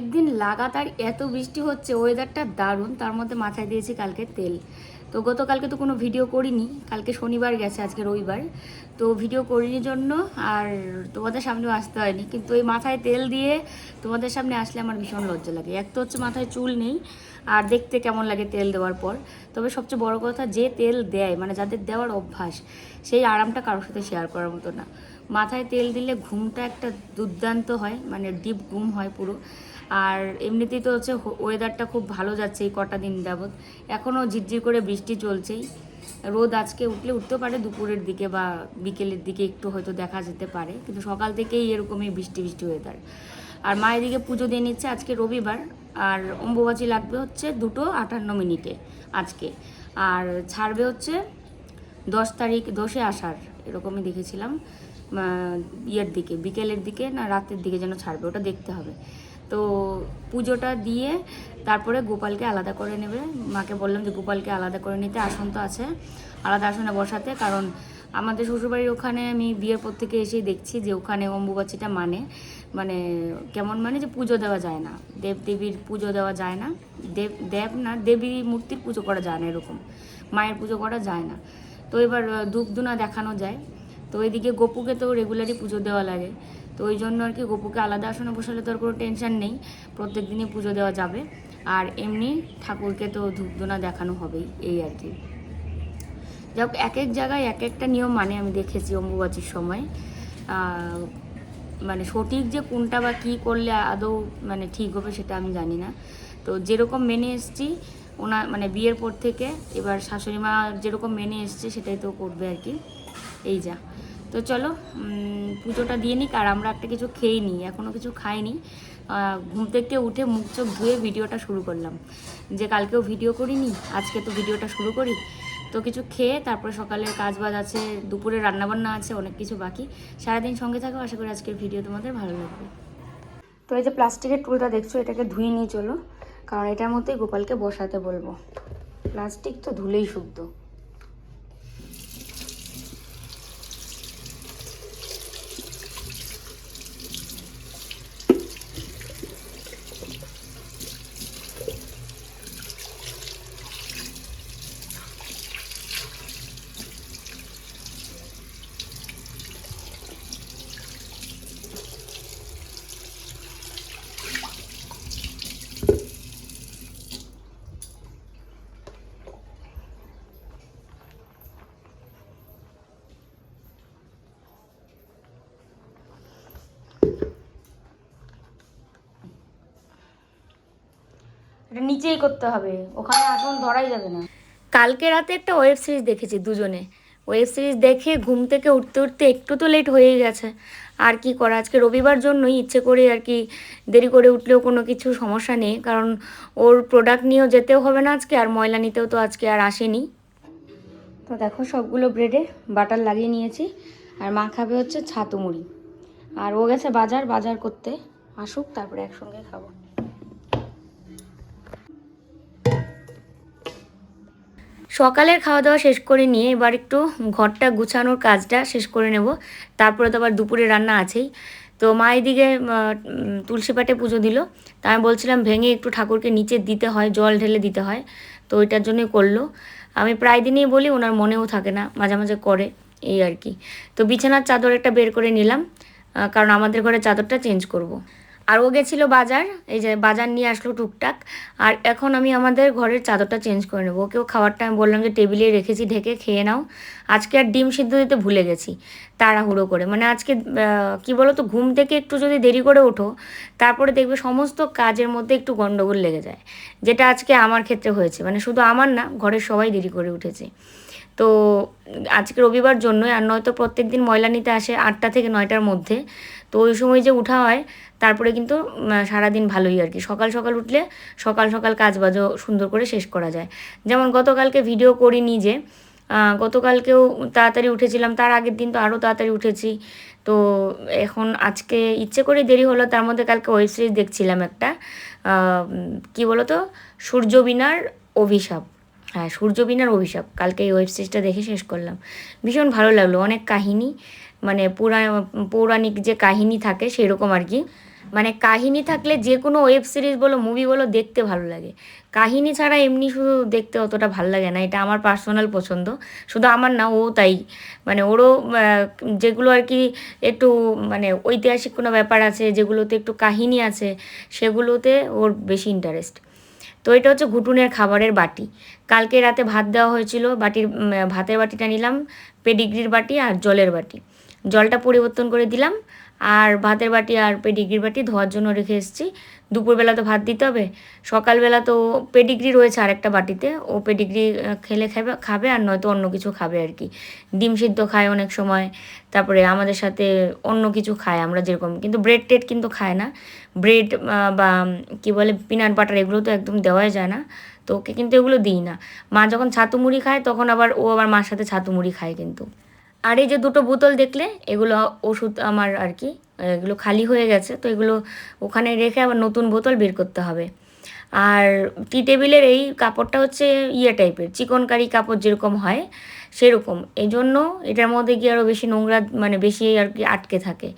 একদিন লাগাতার এত বৃষ্টি হচ্ছে ওয়েদারটা দারুণ। তার মধ্যে মাথায় দিয়েছি কালকে তেল। তো গতকালকে তো কোনো ভিডিও করিনি, কালকে শনিবার গেছে, আজকে রবিবার। তো ভিডিও করিনি জন্য আর তোমাদের সামনেও আসতে হয়নি। কিন্তু এই মাথায় তেল দিয়ে তোমাদের সামনে আসলে আমার ভীষণ লজ্জা লাগে। এক তো হচ্ছে মাথায় চুল নেই, আর দেখতে কেমন লাগে তেল দেওয়ার পর। তবে সবচেয়ে বড় কথা, যে তেল দেয় মানে যাদের দেওয়ার অভ্যাস, সেই আরামটা কারোর সাথে শেয়ার করার মতো না। মাথায় তেল দিলে ঘুমটা একটা দুর্দান্ত হয় মানে ডিপ ঘুম হয় পুরো। আর এমনিতেই তো হচ্ছে ওয়েদারটা খুব ভালো যাচ্ছে এই কটা দিন যাবৎ। এখনও ঝিরঝির করে বৃষ্টি চলছেই। রোদ আজকে উঠলে উঠতেও পারে, দুপুরের দিকে বা বিকেলের দিকে একটু হয়তো দেখা যেতে পারে, কিন্তু সকাল থেকেই এরকমই বৃষ্টি বৃষ্টি ওয়েদার আর মায়ের দিকে পুজো দিয়ে নিচ্ছে আজকে রবিবার, আর অম্বুবাচি লাগবে হচ্ছে দুটো আটান্ন মিনিটে আজকে। আর ছাড়বে হচ্ছে দশ তারিখ, দশে আসার এরকমই দেখেছিলাম ইয়ের দিকে, বিকেলের দিকে না রাতের দিকে যেন ছাড়বে, ওটা দেখতে হবে। তো পুজোটা দিয়ে তারপরে গোপালকে আলাদা করে নেবে। মাকে বললাম যে গোপালকে আলাদা করে নিতে, আসন তো আছে। আলাদা আসনে বসাতে, কারণ আমাদের শ্বশুরবাড়ির ওখানে আমি বিয়ের পর থেকে এসেই দেখছি যে ওখানে অম্বুবাচিটা মানে মানে কেমন মানে যে পুজো দেওয়া যায় না। দেব দেবীর পুজো দেওয়া যায় না। দেব দেব না, দেবী মূর্তির পুজো করা যায় না এরকম। মায়ের পুজো করা যায় না। তো এবার ধূপধুনা দেখানো যায়। তো ওইদিকে গোপুকে তো রেগুলারই পুজো দেওয়া লাগে। তো ওই জন্য আর কি গোপুকে আলাদা আসনে বসালে তো আর কোনো টেনশন নেই। প্রত্যেক দিনই পুজো দেওয়া যাবে। আর এমনি ঠাকুরকে তো ধূপধুনা দেখানো হবেই, এই আর কি। যাক এক এক জায়গায় এক একটা নিয়ম মানে আমি দেখেছি অম্বুবাচীর সময়। মানে সঠিক যে কোনটা বা কী করলে আদৌ মানে ঠিক হবে সেটা আমি জানি না। তো যেরকম মেনে এসছি ওনার মানে বিয়ের পর থেকে এবার শাশুড়ি মা যেরকম মেনে এসছে সেটাই তো করবে আর কি। এই যা। তো চলো পুজোটা দিয়ে নিক আর আমরা একটা কিছু খেয়ে নিই এখনও কিছু খাইনি। ঘুম থেকে উঠে মুখ চোখ ধুয়ে ভিডিওটা শুরু করলাম। যে কালকেও ভিডিও করিনি, আজকে তো ভিডিওটা শুরু করি। তো কিছু খেয়ে তারপরে সকালের কাজ বাজ আছে, দুপুরে রান্নাবান্না আছে, অনেক কিছু বাকি। সারাদিন সঙ্গে থাকো, আশা করি আজকের ভিডিও তোমাদের ভালো লাগবে। তো এই যে প্লাস্টিকের টুলটা দেখছ, এটাকে ধুয়ে নিয়ে চলো, কারণ এটার মধ্যেই গোপালকে বসাতে বলব। প্লাস্টিক তো ধুলেই শুদ্ধ। এটা নিচেই করতে হবে। ওখানে আসন ধরাই যাবে না। কালকে রাতে একটা ওয়েব সিরিজ দেখেছি দুজনে। ওয়েব সিরিজ দেখে ঘুম থেকে উঠতে উঠতে একটু তো লেট হয়েই গেছে। আর কি করা? আজকে রবিবার জন্যই ইচ্ছে করে আর কি দেরি করে উঠলেও কোনো কিছু সমস্যা নেই। কারণ ওর প্রোডাক্ট নিয়েও যেতেও হবে না আজকে আর ময়লা নিতেও তো আজকে আর আসেনি। তো দেখো সবগুলো ব্রেডে বাটার লাগিয়ে নিয়েছি। আর মা খাবে হচ্ছে ছাতু মুড়ি আর ও গেছে বাজার বাজার করতে। আসুক তারপরে একসঙ্গে খাব। সকালের খাওয়া দাওয়া শেষ করে নিয়ে এবার একটু ঘরটা গুছানোর কাজটা শেষ করে নেব। তারপরে তো আবার দুপুরে রান্না আছেই। তো মা এদিকে তুলসী পাটে পুজো দিল। তা আমি বলছিলাম ভেঙে একটু ঠাকুরকে নিচে দিতে হয়, জল ঢেলে দিতে হয়। তো ওইটার জন্যই করল। আমি প্রায় দিনই বলি ওনার মনেও থাকে না, মাঝে মাঝে করে, এই আর কি। তো বিছানার চাদর একটা বের করে নিলাম কারণ আমাদের ঘরে চাদরটা চেঞ্জ করব। আর ও গেছিল বাজার, এই যে বাজার নিয়ে আসলো টুকটাক, আর এখন আমি আমাদের ঘরের চাদরটা চেঞ্জ করে নেব। ওকেও খাবারটা আমি বললাম যে টেবিলে রেখেছি, ঢেকে খেয়ে নাও। আজকে আর ডিম সিদ্ধ দিতে ভুলে গেছি, তাড়াহুড়ো করে। মানে আজকে কি বলো তো ঘুম থেকে একটু যদি দেরি করে ওঠো, তারপরে দেখবে সমস্ত কাজের মধ্যে একটু গণ্ডগোল লেগে যায়, যেটা আজকে আমার ক্ষেত্রে হয়েছে। মানে শুধু আমার না, ঘরের সবাই দেরি করে উঠেছে। তো আজকে রবিবার জন্যই, আর নয়তো প্রত্যেক দিন ময়লা নিতে আসে আটটা থেকে নয়টার মধ্যে। তো ওই সময় যে উঠা হয় তারপরে কিন্তু সারাদিন ভালোই আর কি। সকাল সকাল উঠলে সকাল সকাল কাজ বাজও সুন্দর করে শেষ করা যায়। যেমন গতকালকে ভিডিও করিনি যে আহ, গতকালকেও তাড়াতাড়ি উঠেছিলাম তার আগের দিন তো আরও তাড়াতাড়ি উঠেছি। তো এখন আজকে ইচ্ছে করে দেরি হলো তার মধ্যে কালকে ওয়েব সিরিজ দেখছিলাম একটা কি বলো তো সূর্যবীণার অভিশাপ। হ্যাঁ সূর্যবীণার অভিশাপ। কালকে এই ওয়েব সিরিজটা দেখে শেষ করলাম। ভীষণ ভালো লাগল অনেক কাহিনী। মানে পুরা পৌরাণিক যে কাহিনী থাকে সেরকম আর কি। মানে কাহিনী থাকলে যে কোনো ওয়েব সিরিজ বলো মুভি বলো দেখতে ভালো লাগে। কাহিনী ছাড়া এমনি শুধু দেখতে অতটা ভালো লাগে না, এটা আমার পার্সোনাল পছন্দ। শুধু আমার না, ও তাই। মানে ওরও যেগুলো আর কি একটু মানে ঐতিহাসিক কোনো ব্যাপার আছে, যেগুলোতে একটু কাহিনী আছে, সেগুলোতে ওর বেশি ইন্টারেস্ট তো এটা হচ্ছে ঘুটুনের খাবারের বাটি। কালকে রাতে ভাত দেওয়া হয়েছিল, বাটির ভাতের বাটিটা নিলাম, পেডিগ্রির বাটি আর জলের বাটি। জলটা পরিবর্তন করে দিলাম। আর ভাতের বাটি আর পেডিগ্রির বাটি ধোয়ার জন্য রেখে এসেছি। দুপুরবেলা তো ভাত দিতে হবে। সকালবেলা তো পেডিগ্রি রয়েছে আরেকটা বাটিতে। ও পেডিগ্রি খেলে খাবে খাবে আর নয়তো অন্য কিছু খাবে আর কি। ডিম সিদ্ধ খায় অনেক সময়। তারপরে আমাদের সাথে অন্য কিছু খায় আমরা যেরকম। কিন্তু ব্রেড টেড কিন্তু খায় না। ব্রেড বা কি বলে পিনাট বাটার এগুলো তো একদম দেওয়াই যায় না। তো ওকে কিন্তু এগুলো দিই না। মা যখন ছাতু মুড়ি খায় তখন আবার ও আবার মার সাথে ছাতু মুড়ি খায় কিন্তু। আর এই যে দুটো বোতল দেখলে, এগুলো ওষুধ আমার আর কি, এগুলো খালি হয়ে গেছে, তো এগুলো ওখানে রেখে আবার নতুন বোতল বের করতে হবে। আর টি টেবিলের এই কাপড়টা হচ্ছে ইয়ে টাইপের, চিকনকারি কাপড় যেরকম হয়, সেরকম। এই জন্য এটার মধ্যে গিয়ে আরও বেশি নোংরা মানে বেশি আর কি আটকে থাকে।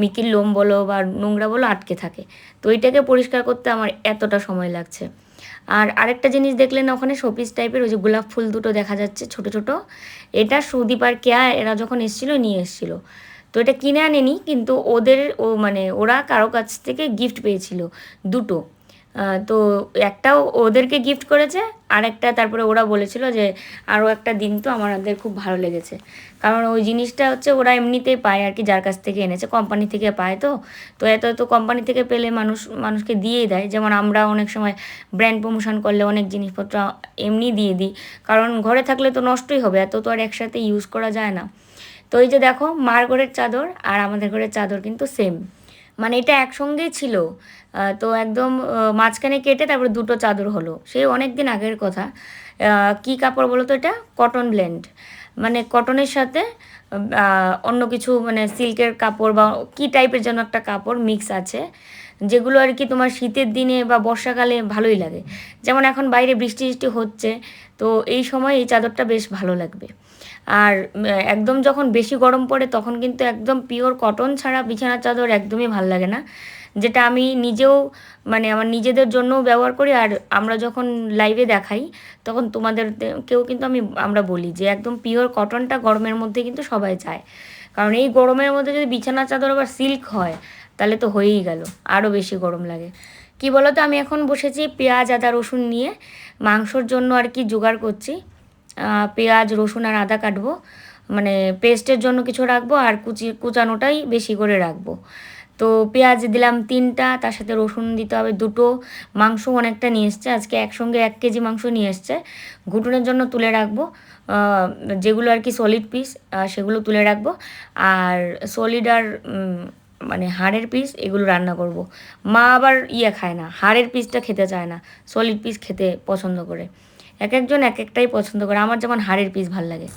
মিকির লোম বলো বা নোংরা বলো, আটকে থাকে। তো এইটাকে পরিষ্কার করতে আমার এতটা সময় লাগছে। আর আরেকটা জিনিস দেখলেন ওখানে শোপিস টাইপের, ওই যে গোলাপ ফুল দুটো দেখা যাচ্ছে ছোট ছোট। এটা সুদীপ আর কেয়া, এরা যখন এসেছিল নিয়ে এসেছিল। তো এটা কিনে আনেনি, কিন্তু ওদের ও মানে ওরা কারও কাছ থেকে গিফট পেয়েছিল দুটো। তো একটাও ওদেরকে গিফট করেছে আর একটা তারপরে ওরা বলেছিল যে আরও একটা দিন তো আমাদের খুব ভালো লেগেছে। কারণ ওই জিনিসটা হচ্ছে ওরা এমনিতেই পায় আর কি, যার কাছ থেকে এনেছে কোম্পানি থেকে পায় তো। তো এত তো কোম্পানি থেকে পেলে মানুষ, মানুষকে দিয়েই দেয়। যেমন আমরা অনেক সময় ব্র্যান্ড প্রমোশন করলে অনেক জিনিসপত্র এমনি দিয়ে দিই। কারণ ঘরে থাকলে তো নষ্টই হবে, এত তো আর একসাথে ইউজ করা যায় না। তো এই যে দেখো, মার ঘরের চাদর আর আমাদের ঘরের চাদর কিন্তু সেম মানে এটা একসঙ্গেই ছিল। তো একদম মাঝখানে কেটে তারপরে দুটো চাদর হলো। সেই অনেক দিন আগের কথা। কি কাপড় বলো তো এটা? কটন ব্লেন্ড মানে কটনের সাথে অন্য কিছু মানে সিল্কের কাপড় বা কি টাইপের যেন একটা কাপড় মিক্স আছে, যেগুলো আর কি তোমার শীতের দিনে বা বর্ষাকালে ভালোই লাগে। যেমন এখন বাইরে বৃষ্টি বৃষ্টি হচ্ছে, তো এই সময় এই চাদরটা বেশ ভালো লাগবে। আর একদম যখন বেশি গরম পড়ে তখন কিন্তু একদম পিওর কটন ছাড়া বিছানার চাদর একদমই ভালো লাগে না। যেটা আমি নিজেও মানে আমার নিজেদের জন্যও ব্যবহার করি আর আমরা যখন লাইভে দেখাই তখন তোমাদের কেউ কিন্তু আমি, আমরা বলি যে একদম পিওর কটনটা গরমের মধ্যে কিন্তু সবাই চায়। কারণ এই গরমের মধ্যে যদি বিছানার চাদর আবার সিল্ক হয় তাহলে তো হয়েই গেল, আরও বেশি গরম লাগে। কি বলো তো আমি এখন বসেছি পেঁয়াজ, আদা, রসুন নিয়ে, মাংসর জন্য আর কি জোগাড় করছি। পেঁয়াজ, রসুন আর আদা কাটবো। মানে পেস্টের জন্য কিছু রাখব আর কুচি, কুচানোটাই বেশি করে রাখব। তো পেঁয়াজ দিলাম তিনটা, তার সাথে রসুন দিতে হবে দুটো। মাংস অনেকটা নিয়ে এসছে, আজকে একসঙ্গে এক কেজি মাংস নিয়ে এসছে। ঘুটনের জন্য তুলে রাখব। যেগুলো আর কি সলিড পিস সেগুলো তুলে রাখব। আর সলিড আর মানে হাড়ের পিস এগুলো রান্না করব। মা আবার ইয়ে খায় না, হাড়ের পিসটা খেতে চায় না সলিড পিস খেতে পছন্দ করে। এক একজন এক একটাই পছন্দ করে। আমার যেমন হাড়ের পিস ভালো লাগে।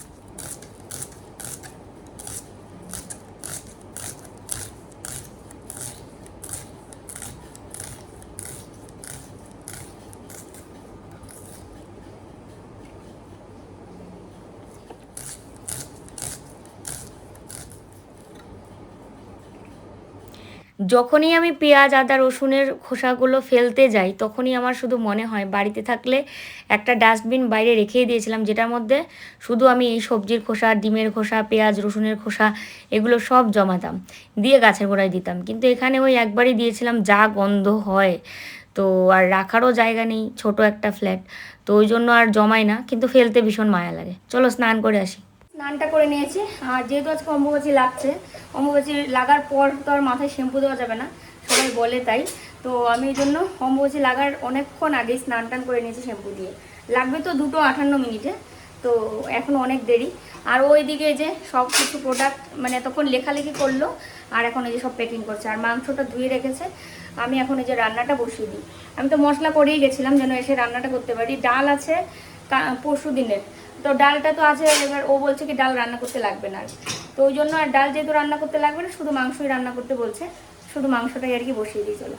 যখনই আমি পেঁয়াজ, আদা, রসুনের খোসাগুলো ফেলতে যাই, তখনই আমার শুধু মনে হয় বাড়িতে থাকলে একটা ডাস্টবিন বাইরে রেখেই দিয়েছিলাম, যেটার মধ্যে শুধু আমি এই সবজির খোসা, ডিমের খোসা, পেঁয়াজ, রসুনের খোসা এগুলো সব জমাতাম, দিয়ে গাছের গোড়ায় দিতাম। কিন্তু এখানে ওই একবারই দিয়েছিলাম, যা গন্ধ হয়। তো আর রাখারও জায়গা নেই, ছোট একটা ফ্ল্যাট, তো ওই জন্য আর জমাই না, কিন্তু ফেলতে ভীষণ মায়া লাগে। চলো স্নান করে আসি। স্নানটা করে নিয়েছি। আর যেহেতু আজকে অম্বুবাচী লাগছে, অম্বুবাচী লাগার পর তো আর মাথায় শ্যাম্পু দেওয়া যাবে না, সবাই বলে তাই। তো আমি এই জন্য অম্বুবাচী লাগার অনেকক্ষণ আগেই স্নান টান করে নিয়েছি শ্যাম্পু দিয়ে। লাগবে তো দুটো আটান্ন মিনিটে, তো এখন অনেক দেরি। আর ওইদিকে যে সব কিছু প্রোডাক্ট মানে তখন লেখালেখি করল, আর এখন এই যে সব প্যাকিং করছে। আর মাংসটা ধুয়ে রেখেছে, আমি এখন এই যে রান্নাটা বসিয়ে দিই। আমি তো মশলা করেই গেছিলাম যেন এসে রান্নাটা করতে পারি। ডাল আছে পরশু দিনের তো ডালটা তো আছে, এবার ও বলছে কি ডাল রান্না করতে লাগবে না। তো ওই জন্য আর ডাল যেহেতু রান্না করতে লাগবে না, শুধু মাংসই রান্না করতে বলছে, শুধু মাংসটাই আর কি বসিয়ে দিয়ে চলো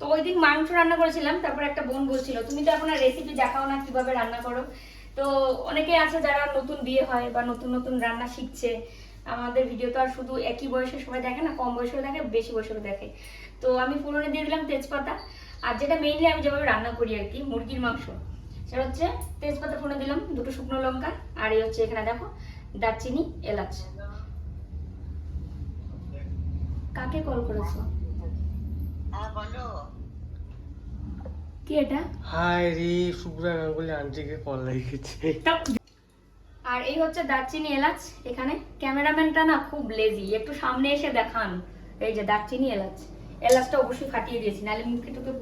তো ওই দিন মাংস রান্না করেছিলাম, তারপর একটা বোন বলছিল, তুমি তো এখন আর রেসিপি দেখাও না কীভাবে রান্না করো। তো অনেকে আছে যারা নতুন বিয়ে হয় বা নতুন নতুন রান্না শিখছে, আমাদের ভিডিও তো আর শুধু একই বয়সে সবাই দেখে না, কম বয়সেও দেখে, বেশি বয়সেও দেখে। তো আমি ফোড়নে দিয়ে দিলাম তেজপাতা, আর যেটা মেইনলি আমি যেভাবে রান্না করি আর কি, মুরগির মাংস। সেটা হচ্ছে তেজপাতা ফোড়নে দিলাম দুটো শুকনো লঙ্কা আর এই হচ্ছে এখানে দেখো দারচিনি এলাচ। কাকে কল করেছ? হ্যাঁ কি এটা? রে শুক্রা গাঙ্গুলি আন্টিকে কল লাগিয়েছে। আর এই হচ্ছে দারচিনি এলাচ। এখানে ক্যামেরাম্যানটা না খুব লেজি একটু সামনে এসে দেখান। এই যে দারচিনি এলাচ। এলাচটা অবশ্যই ফাটিয়ে দিয়েছি নাহলে মুখে টুকে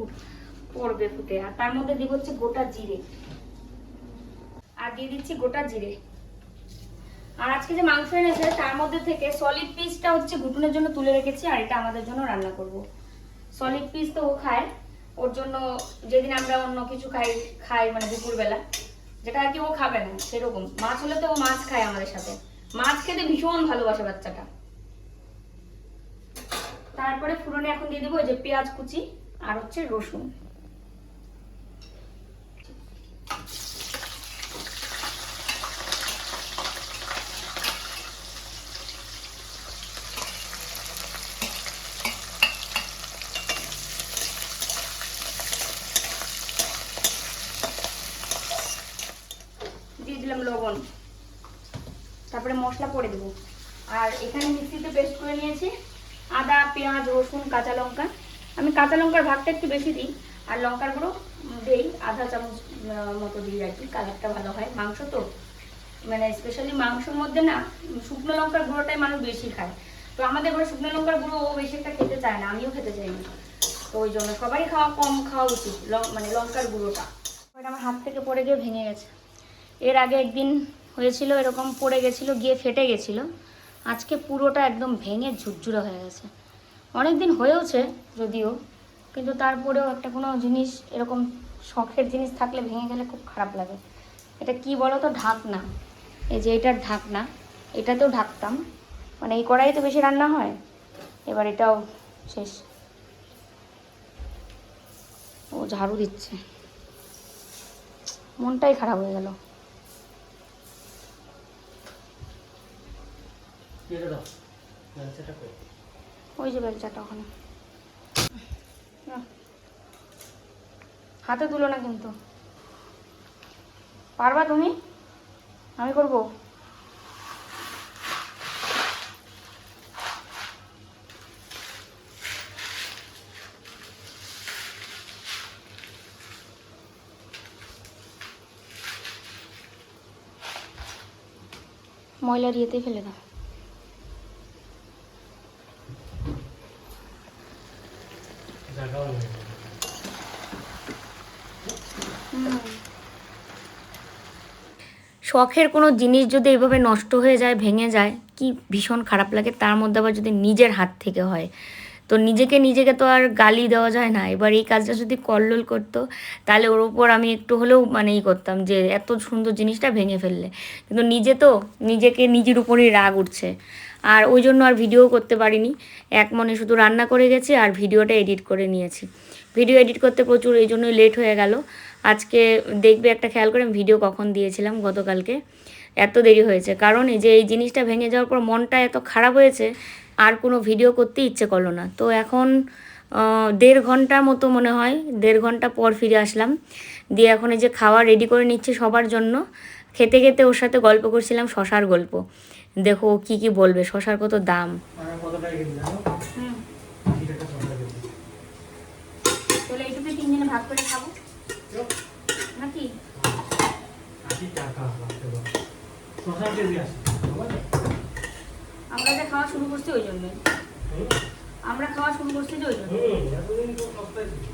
পড়বে ফুটে, আর তার মধ্যে দিব হচ্ছে গোটা জিরে। আর দিয়ে দিচ্ছি গোটা জিরে। আর আজকে যে মাংস এনেছে, তার মধ্যে থেকে সলিড পিসটা হচ্ছে ঘুটুনের জন্য তুলে রেখেছি, আর এটা আমাদের জন্য রান্না করব। সলিড পিস তো ও খায়, ওর জন্য যেদিন আমরা অন্য কিছু খাই খাই মানে দুপুরবেলা, যেটা আর কি ও খাবে না, সেরকম। মাছ হলে তো ও মাছ খায় আমাদের সাথে। মাছ খেতে ভীষণ ভালোবাসে বাচ্চাটা। তারপরে ফুরনে এখন দিয়ে দেবো যে পেঁয়াজ কুচি, আর হচ্ছে রসুন। দিয়ে দিলাম লবণ। তারপরে মশলা পরে দেবো। আর এখানে মিক্সিতে পেস্ট করে নিয়েছি আদা, পেঁয়াজ, রসুন, কাঁচা লঙ্কা। আমি কাঁচা লঙ্কার ভাগটা একটু বেশি দিই, আর লঙ্কার গুঁড়ো দেই আধা চামচ মতো দিই আর কি, কালারটা ভালো হয়। মাংস তো মানে স্পেশালি মাংসের মধ্যে না, শুকনো লঙ্কার গুঁড়োটাই মানুষ বেশি খায়। তো আমাদের ঘরে শুকনো লঙ্কার গুঁড়ো ও বেশি একটা খেতে চায় না, আমিও খেতে চাই না। তো ওই জন্য সবাই খাওয়া কম খাওয়া উচিত মানে লঙ্কার গুঁড়োটা। আমার হাত থেকে পড়ে গিয়ে ভেঙে গেছে। এর আগে একদিন হয়েছিল, এরকম পড়ে গেছিল, গিয়ে ফেটে গেছিল। আজকে পুরোটা একদম ভেঙে ঝুরঝুরে হয়ে গেছে। অনেক দিন হয়েওছে যদিও, কিন্তু তারপরেও একটা কোনো জিনিস, এরকম শখের জিনিস থাকলে ভেঙে গেলে খুব খারাপ লাগে। এটা কি বলো তো ঢাকনা। এই যে এটার ঢাকনা, এটাতেও ঢাকতাম। মানে এই কড়াই তো বেশি রান্না হয়। এবার এটাও শেষ। ও ঝাড়ু দিচ্ছে। মনটাই খারাপ হয়ে গেল। ওই যে বেলচাটা ওখানে। হাতে তুলো না কিন্তু। পারবা তুমি? আমি করব। ময়লার ইয়েতেই ফেলে দাও জায়গাও নেই শখের কোনো জিনিস যদি এইভাবে নষ্ট হয়ে যায়, ভেঙে যায়, কি ভীষণ খারাপ লাগে। তার মধ্যে আবার যদি নিজের হাত থেকে হয়, তো নিজেকে নিজেকে তো আর গালি দেওয়া যায় না। এবার এই কাজটা যদি কল্লোল করতো, তাহলে ওর উপর আমি একটু হলেও মানে ই করতাম যে, এত সুন্দর জিনিসটা ভেঙে ফেললে। কিন্তু নিজে তো, নিজেকে নিজের উপরেই রাগ উঠছে। আর ওই জন্য আর ভিডিও করতে পারিনি। এক মনে শুধু রান্না করে গেছি আর ভিডিওটা এডিট করে নিয়েছি। ভিডিও এডিট করতে প্রচুর, এই জন্যই লেট হয়ে গেল। আজকে দেখবে একটা খেয়াল করে ভিডিও কখন দিয়েছিলাম গতকালকে। এত দেরি হয়েছে। কারণ এই যে এই জিনিসটা ভেঙে যাওয়ার পর মনটা এত খারাপ হয়েছে, আর কোনো ভিডিও করতে ইচ্ছে করল না। তো এখন দেড় ঘণ্টার মতো মনে হয়, দেড় ঘণ্টা পর ফিরে আসলাম। দিয়ে এখন এই যে খাওয়া রেডি করে নিচ্ছে সবার জন্য। খেতে খেতে ওর সাথে গল্প করছিলাম শশার গল্প। দেখো কী কী বলবে, শশার কত দাম আমার কত টাকা কিনতে জানো হুম আশি টাকা ছটা কেজি তাহলে এইটুকু তিনজনে ভাগ করে খাব নাকি? আমরা যে খাওয়া শুরু করছি ওই জন্যই আমরা খাওয়া শুরু করছি যে ওই জন্য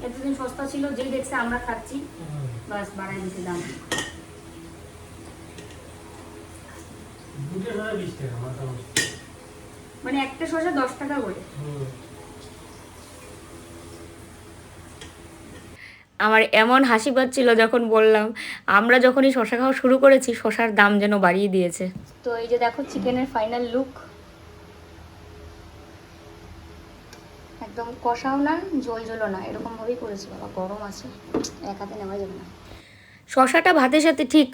এতদিন সস্তা ছিল, যেই দেখছে আমরা খাচ্ছি। বাস বাড়াই দিতে দাম। মানে একটা শসা দশ টাকা করে আমার এমন হাসি পাচ্ছিল যখন বললাম আমরা যখনই শশা খাওয়া শুরু করেছি শশার দাম যেন বাড়িয়ে দিয়েছে। তো এই যে দেখো চিকেনের ফাইনাল লুক একদম কষাও না ঝোল ঝোলও না এরকম ভাবেই করেছি বাবা গরম আছে এক হাতে নেওয়া যাবে না। শশাটা ভাতের সাথে ঠিক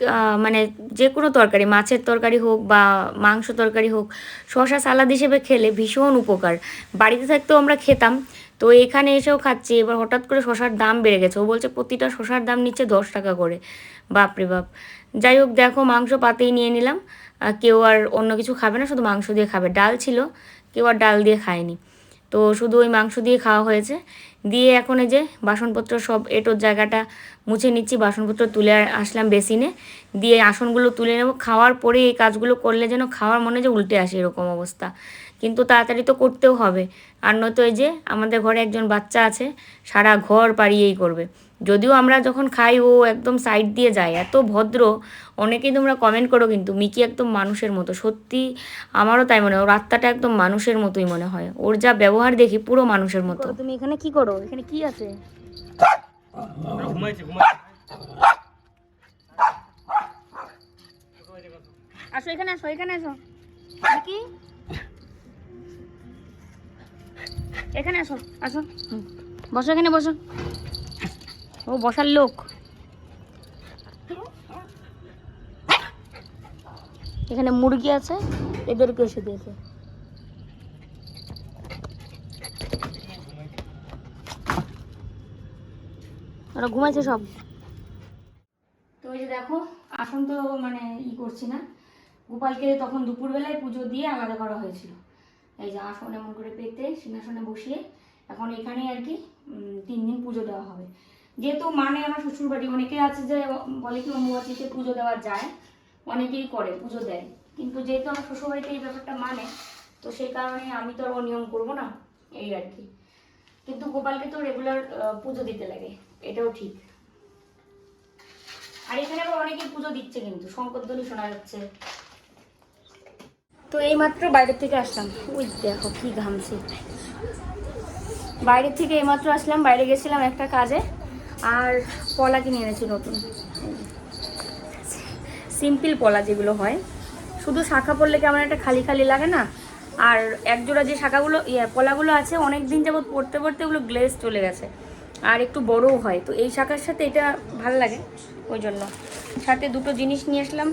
মানে যে কোনো তরকারি মাছের তরকারি হোক বা মাংস তরকারি হোক শশা সালাদ হিসেবে খেলে ভীষণ উপকার। বাড়িতে থাকতেও আমরা খেতাম তো এখানে এসেও খাচ্ছি। এবার হঠাৎ করে শশার দাম বেড়ে গেছে। ও বলছে, প্রতিটা শশার দাম নিচ্ছে দশ টাকা করে। বাপরে বাপ। যাই হোক, দেখো, মাংস পাতেই নিয়ে নিলাম। কেউ আর অন্য কিছু খাবে না, শুধু মাংস দিয়ে খাবে। ডাল ছিল, কেউ আর ডাল দিয়ে খায়নি। তো শুধু ওই মাংস দিয়ে খাওয়া হয়েছে। দিয়ে এখন এই যে বাসনপত্র সব এটোর জায়গাটা মুছে নিচ্ছি। বাসনপত্র তুলে আসলাম বেসিনে। দিয়ে আসনগুলো তুলে নেব। খাওয়ার পরে এই কাজগুলো করলে যেন খাওয়ার মনে যে উল্টে আসে এরকম অবস্থা। কিন্তু তাড়াতাড়ি তো করতেও হবে। আর নয়তো এই যে আমাদের ঘরে একজন বাচ্চা আছে সারা ঘর পাড়িয়েই করবে। যদিও আমরা যখন খাই ও একদম সাইড দিয়ে যায় এত ভদ্র অনেকেই তোমরা কমেন্ট করো কিন্তু মিকি একদম মানুষের মতো। সত্যি আমারও তাই মনে হয় ওর আত্মাটা একদম মানুষের মতোই মনে হয়। ওর যা ব্যবহার দেখি পুরো মানুষের মতো। তুমি? এখানে কি করো? এখানে কি আছে? আসো এখানে আসো এখানে আসো। কি এখানে আসো আসো। বসো এখানে, বসো। ও, বসার লোক। এখানে মুরগি আছে এদেরকে এসে দিয়েছে। ওরা ঘুমাইছে সব। তো ওই যে দেখো, আসন তো মানে ই করছি না। গোপালকে তখন দুপুরবেলায় পুজো দিয়ে আলাদা করা হয়েছিল। এই যে আসন এমন করে পেতে, সিংহাসনে বসিয়ে এখন এখানে আর কি তিন দিন পুজো দেওয়া হবে। যেহেতু মানে আমার শ্বশুর বাড়ি অনেকে আছে যে, বলে কি অম্বুবাচিতে পুজো দেওয়া যায়, অনেকেই করে, পুজো দেয়। কিন্তু যেহেতু আমার শ্বশুর বাড়িতে এই ব্যাপারটা মানে তো সেই কারণে আমি তো আর অনিয়ম নিয়ম করব না, এই আর কি। কিন্তু গোপালকে তো রেগুলার পুজো দিতে লাগে, এটাও ঠিক। আর এখানে আবার অনেকেই পুজো দিচ্ছে কিন্তু, শঙ্করধ্বনি শোনা যাচ্ছে। তো এই মাত্র বাইরের থেকে আসলাম। ওই দেখো কি ঘামছি। বাইরের থেকে এইমাত্র আসলাম, বাইরে গেছিলাম একটা কাজে, আর পলা কিনে এনেছি নতুন। সিম্পল পলা যেগুলো হয়। শুধু শাখা পড়লে কেমন একটা খালি খালি লাগে না? আর একজোড়া যে শাখাগুলো ইয়ে পলাগুলো আছে অনেক দিন যাবত পড়তে পড়তে ওগুলো গ্লেজ চলে গেছে। আর একটু বড়ও হয়। তো এই শাখার সাথে এটা ভালো লাগে। ওই জন্য। সাথে দুটো জিনিস নিয়ে আসলাম।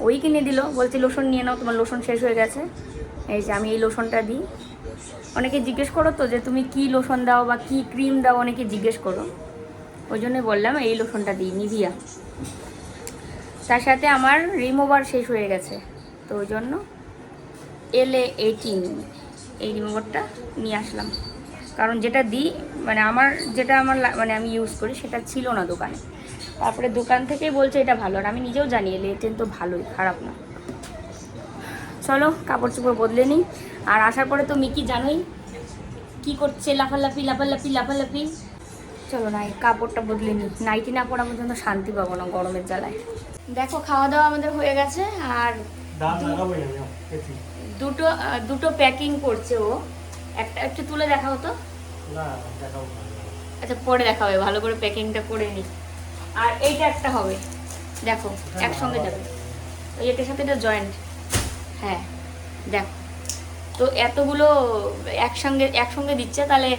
ওই কিনে দিল। বলছি, লোশন নিয়ে নাও, তোমার লোশন শেষ হয়ে গেছে। এই যে আমি এই লোশনটা দিই। অনেকে জিজ্ঞেস করো তো যে, তুমি কি লোশন দাও বা কি ক্রিম দাও? অনেকে জিজ্ঞেস করো। ওই জন্যই বললাম, এই লোশনটা দিই, নিভিয়া। তার সাথে আমার রিমুভার শেষ হয়ে গেছে। তো ওই জন্য এলে এইটিন এই রিমুভারটা নিয়ে আসলাম। কারণ যেটা দিই মানে আমার, যেটা আমার মানে আমি ইউজ করি, সেটা ছিল না দোকানে। তারপরে দোকান থেকেই বলছে এটা ভালো আর আমি নিজেও জানি এলে এইটিন তো ভালোই খারাপ না। চলো কাপড় চোপড় বদলে নিই। আর আসার পরে তো মিকি জানোই কি করছে লাফালাফি লাফালাফি লাফালাফি। চলো না এই কাপড়টা বদলে নিই। নাইটি না পরা পর্যন্ত শান্তি পাবো না গরমের জ্বালায়। দেখো খাওয়া দাওয়া আমাদের হয়ে গেছে আর দুটো দুটো প্যাকিং করছে ও। একটা একটু তুলে দেখা হতো না দেখাবো না আচ্ছা পরে দেখা হবে ভালো করে প্যাকিংটা করে নিই। আর এইটা একটা হবে। দেখো একসঙ্গে যাবে। ওই এটার সাথে এটা জয়েন্ট হ্যাঁ দেখো। তো এতগুলো একসঙ্গে একসঙ্গে দিচ্ছে তাহলে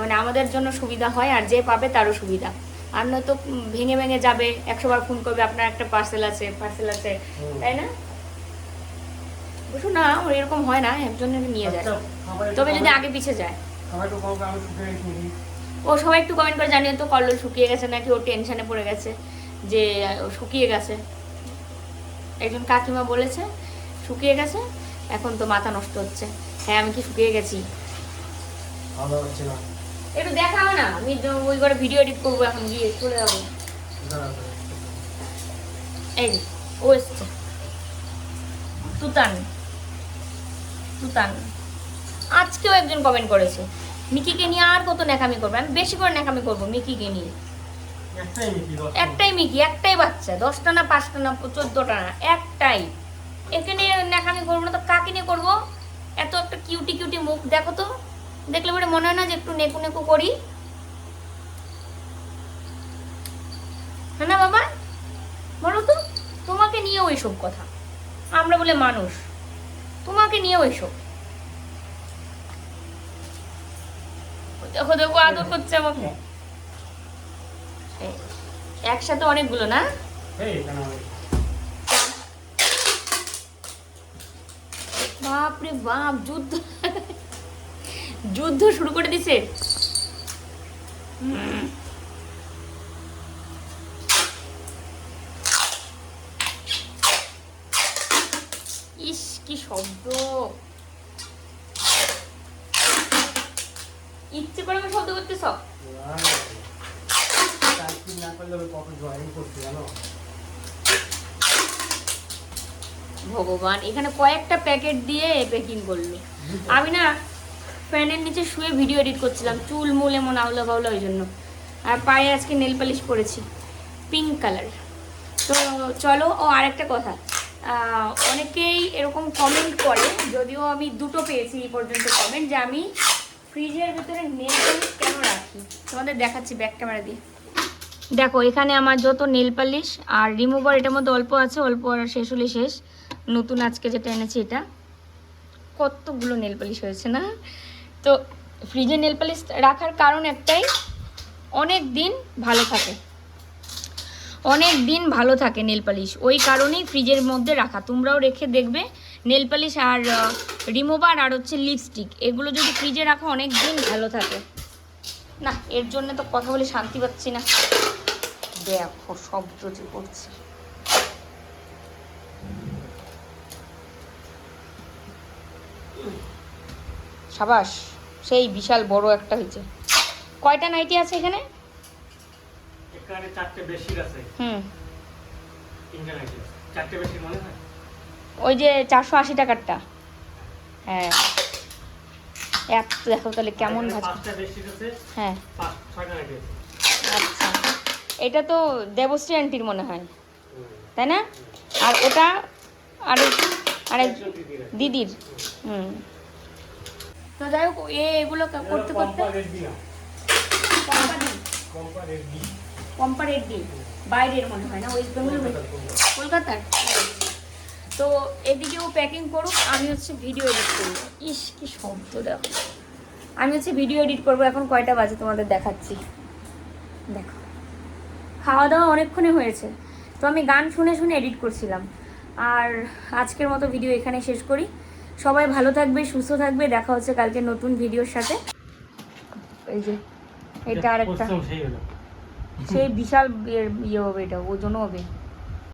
মানে আমাদের জন্য সুবিধা হয় আর যে পাবে তারও সুবিধা। আর নয়তো ভেঙে ভেঙে যাবে একশো বার ফোন করবে আপনার একটা পার্সেল আছে পার্সেল আছে তাই না? বুঝো না ওর এরকম হয় না একজনের নিয়ে যায়। আচ্ছা, তবে যদি আগে পিছে যায়। ও সবাই একটু কমেন্ট করে জানিয়ে তো কল্লোল শুকিয়ে গেছে নাকি ও টেনশনে পড়ে গেছে? যে ও শুকিয়ে গেছে। একজন কাকিমা বলেছে শুকিয়ে গেছে এখন তো মাথা নষ্ট হচ্ছে। হ্যাঁ আমি কি শুকিয়ে গেছি। একটু দেখাও না আমি ওই করে ভিডিও এডিট করব এখন গিয়ে চলে যাব। এই যে ও এসছে। তুতান তুতান। আজকেও একজন কমেন্ট করেছে। মিকিকে নিয়ে আর কত ন্যাকামি করবে? আমি বেশি করে ন্যাকামি করব মিকিকে নিয়ে। একটাই মিকি, একটাই বাচ্চা দশটা না পাঁচটা না চোদ্দটা না একটাই। একে নিয়ে নেখামি করব না তো কাকে নিয়ে করব? এত একটা কিউটি কিউটি মুখ দেখো তো। দেখলে পরে মনে হয় না যে একটু নেকু নেকু করি। হ্যাঁ না বাবা? বলো তো তোমাকে নিয়ে ওইসব কথা। আমরা বলে মানুষ। তোমাকে নিয়ে ওইসব। দেখো আদর করছে আমাকে। একসাথে অনেকগুলো না? বাপরে বাপ যুদ্ধ। যুদ্ধ শুরু করে দিছে। ইস কি শব্দ। ইচ্ছে করে আমি শব্দ করতেছ? করছি জানো ভগবান, এখানে কয়েকটা প্যাকেট দিয়ে প্যাকিং করল। আমি না ফ্যানের নিচে শুয়ে ভিডিও এডিট করছিলাম, চুল মুল এমন আউলা বাউলা ওই জন্য। আর পায়ে আজকে নেল পালিশ করেছি পিঙ্ক কালার তো চলো, ও আরেকটা কথা। অনেকেই এরকম কমেন্ট করে, যদিও আমি দুটো পেয়েছি এই পর্যন্ত কমেন্ট যে আমি ফ্রিজের ভিতরে নেল কেন রাখি? তোমাদের দেখাচ্ছি ব্যাক ক্যামেরা দিয়ে। দেখো, এখানে আমার যত নেল পালিশ আর রিমুভার এটার মধ্যে অল্প আছে, অল্প আর শেষ হলে শেষ। নতুন আজকে যেটা এনেছি এটা। কতগুলো নেল পালিশ হয়েছে না? তো ফ্রিজে নেল পালিশ রাখার কারণ একটাই, অনেক দিন ভালো থাকে। অনেক দিন ভালো থাকে নেল পালিশ। ওই কারণেই ফ্রিজের মধ্যে রাখা। তোমরাও রেখে দেখবে নেল পালিশ আর রিমুভার আর হচ্ছে লিপস্টিক এগুলো যদি ফ্রিজে রাখো অনেক দিন ভালো থাকে। না এর জন্য তো কথা বলে শান্তি পাচ্ছি না। দেখো শব্দ যে করছে। সাবাস সেই বিশাল বড় একটা হয়েছে। কয়টা নাইটি আছে এখানে? এখানে চারটে বেশি আছে। হুম। তিনটে নাইটি চারটে বেশি মনে হয়? ওই যে চারশো আশি টাকারটা। হ্যাঁ। এক দেখো তাহলে কেমন ভাজ। হ্যাঁ। আচ্ছা। এটা তো দেবশ্রী আন্টির মনে হয়। তাই না? আর ওটা আর একজন দিদির হুম। তো যাই হোক এ এগুলো করতে করতে কম্পা রেড দি না কোম্পানি কম্পা রেড। দি কোম্পারের দিন বাইরের মনে হয় না ওয়েস্ট বেঙ্গল কলকাতার? তো এদিকেও প্যাকিং করুক আমি হচ্ছে ভিডিও এডিট করব। ইস কি শব্দ দেখো। আমি হচ্ছে ভিডিও এডিট করব এখন কয়টা বাজে তোমাদের দেখাচ্ছি। দেখো। খাওয়া দাওয়া অনেকক্ষণে হয়েছে তো আমি গান শুনে শুনে এডিট করছিলাম। আর আজকের মতো ভিডিও এখানে শেষ করি। সবাই ভালো থাকবে সুস্থ থাকবে দেখা হচ্ছে কালকে নতুন ভিডিওর সাথে। এই যে এটা আর একটা সেই বিশাল ইয়ে ইয়ে হবে এটা ওজনও হবে।